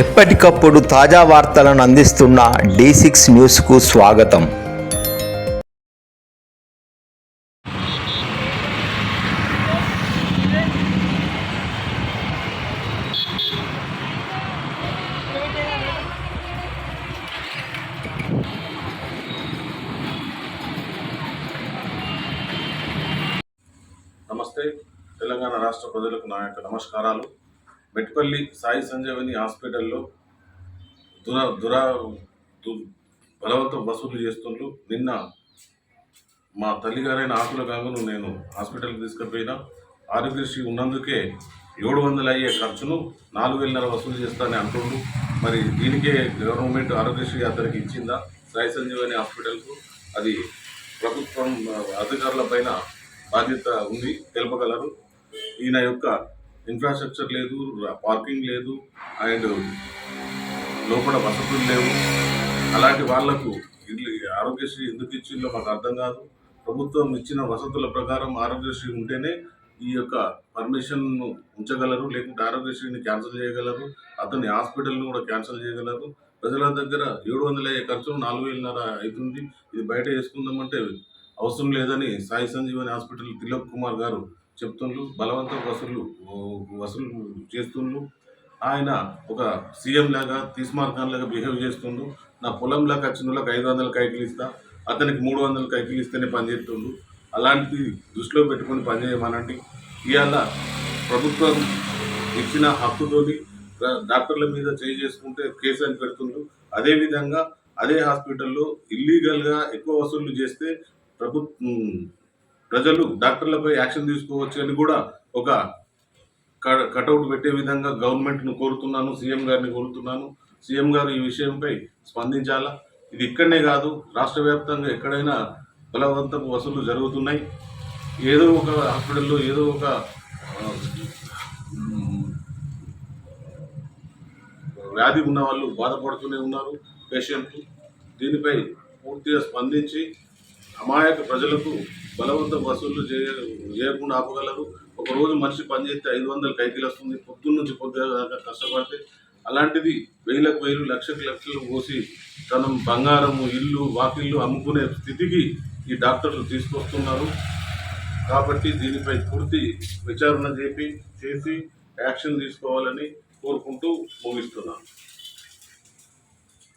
ఎప్పటికప్పుడు తాజా వార్తలను అందిస్తున్న డి సిక్స్ న్యూస్కు స్వాగతం. నమస్తే. తెలంగాణ రాష్ట్ర ప్రజలకు నా యొక్క నమస్కారాలు. మెట్పల్లి సాయి సంజీవని హాస్పిటల్లో దుర దురా దు- వసూలు చేస్తుండ్రు. నిన్న మా తల్లిగారైన ఆకుల గంగను నేను హాస్పిటల్కి తీసుకుపోయిన. ఆరోగ్యశ్రీ ఉన్నందుకే ఏడు వందలు అయ్యే ఖర్చును నాలుగు వేలన్నర వసూలు చేస్తానని అంటుండ్రు. మరి దీనికే గవర్నమెంట్ ఆరోగ్యశ్రీ అతనికి ఇచ్చిందా సాయి సంజీవని హాస్పిటల్కు? అది ప్రభుత్వం అధికారుల పైన బాధ్యత ఉంది. తెలుపగలరు. ఈయన యొక్క ఇన్ఫ్రాస్ట్రక్చర్ లేదు పార్కింగ్ లేదు అండ్ లోపల వసతులు లేవు. అలాంటి వాళ్ళకు ఇల్లు ఆరోగ్యశ్రీ ఎందుకు ఇచ్చిందో మాకు అర్థం కాదు. ప్రభుత్వం ఇచ్చిన వసతుల ప్రకారం ఆరోగ్యశ్రీ ఉంటేనే ఈ యొక్క పర్మిషన్ను ఉంచగలరు లేకుంటే ఆరోగ్యశ్రీని క్యాన్సిల్ చేయగలరు. అతని హాస్పిటల్ని కూడా క్యాన్సిల్ చేయగలరు. ప్రజల దగ్గర ఏడు వందల అయ్యే ఖర్చు నాలుగు వేలన్నర అవుతుంది. ఇది బయట వేసుకుందామంటే అవసరం లేదని సాయి సంజీవని హాస్పిటల్ తిలక్ కుమార్ గారు చెప్తుండ్రు బలవంత వసూలు వసూలు చేస్తుండ్రు. ఆయన ఒక సీఎం లాగా తీస్మార్ ఖాన్ లాగా బిహేవ్ చేస్తుండు నా పొలం లాగా వచ్చిన వాళ్ళకి ఐదు వందల కైకిలు ఇస్తా అతనికి మూడు వందల కైకిలు ఇస్తేనే పనిచేస్తుండు అలాంటిది దృష్టిలో పెట్టుకొని పనిచేయమనండి ఇవాళ ప్రభుత్వం ఇచ్చిన హక్కుతోని డాక్టర్ల మీద చేయి చేసుకుంటే కేసు అని పెడుతుండ్రు. అదేవిధంగా అదే హాస్పిటల్లో ఇల్లీగల్గా ఎక్కువ వసూళ్ళు చేస్తే ప్రభుత్వం ప్రజలు డాక్టర్లపై యాక్షన్ తీసుకోవచ్చు అని కూడా ఒక క- కటౌట్ పెట్టే విధంగా గవర్నమెంట్ను కోరుతున్నాను సీఎం గారిని కోరుతున్నాను. సీఎం గారు ఈ విషయంపై స్పందించాలా? ఇది ఇక్కడనే కాదు రాష్ట్ర వ్యాప్తంగా ఎక్కడైనా బలవంతపు వసూళ్ళు జరుగుతున్నాయి. ఏదో ఒక హాస్పిటల్లో ఏదో ఒక వ్యాధి ఉన్న వాళ్ళు బాధపడుతూనే ఉన్నారు పేషెంట్లు. దీనిపై పూర్తిగా స్పందించి అమాయక ప్రజలకు బలవంత వసూళ్ళు చేయ చేయకుండా ఆపగలరు. ఒక రోజు మనిషి పనిచేస్తే ఐదు వందలు కైకిలు వస్తుంది. పొద్దున్న నుంచి దాకా కష్టపడితే అలాంటిది వేలకు వేలు లక్షకు లక్షలు పోసి తన బంగారము ఇల్లు వాకిళ్ళు అమ్ముకునే స్థితికి ఈ డాక్టర్లు తీసుకొస్తున్నారు. కాబట్టి దీనిపై పూర్తి విచారణ చేపి చేసి యాక్షన్ తీసుకోవాలని కోరుకుంటూ ముగిస్తున్నాను.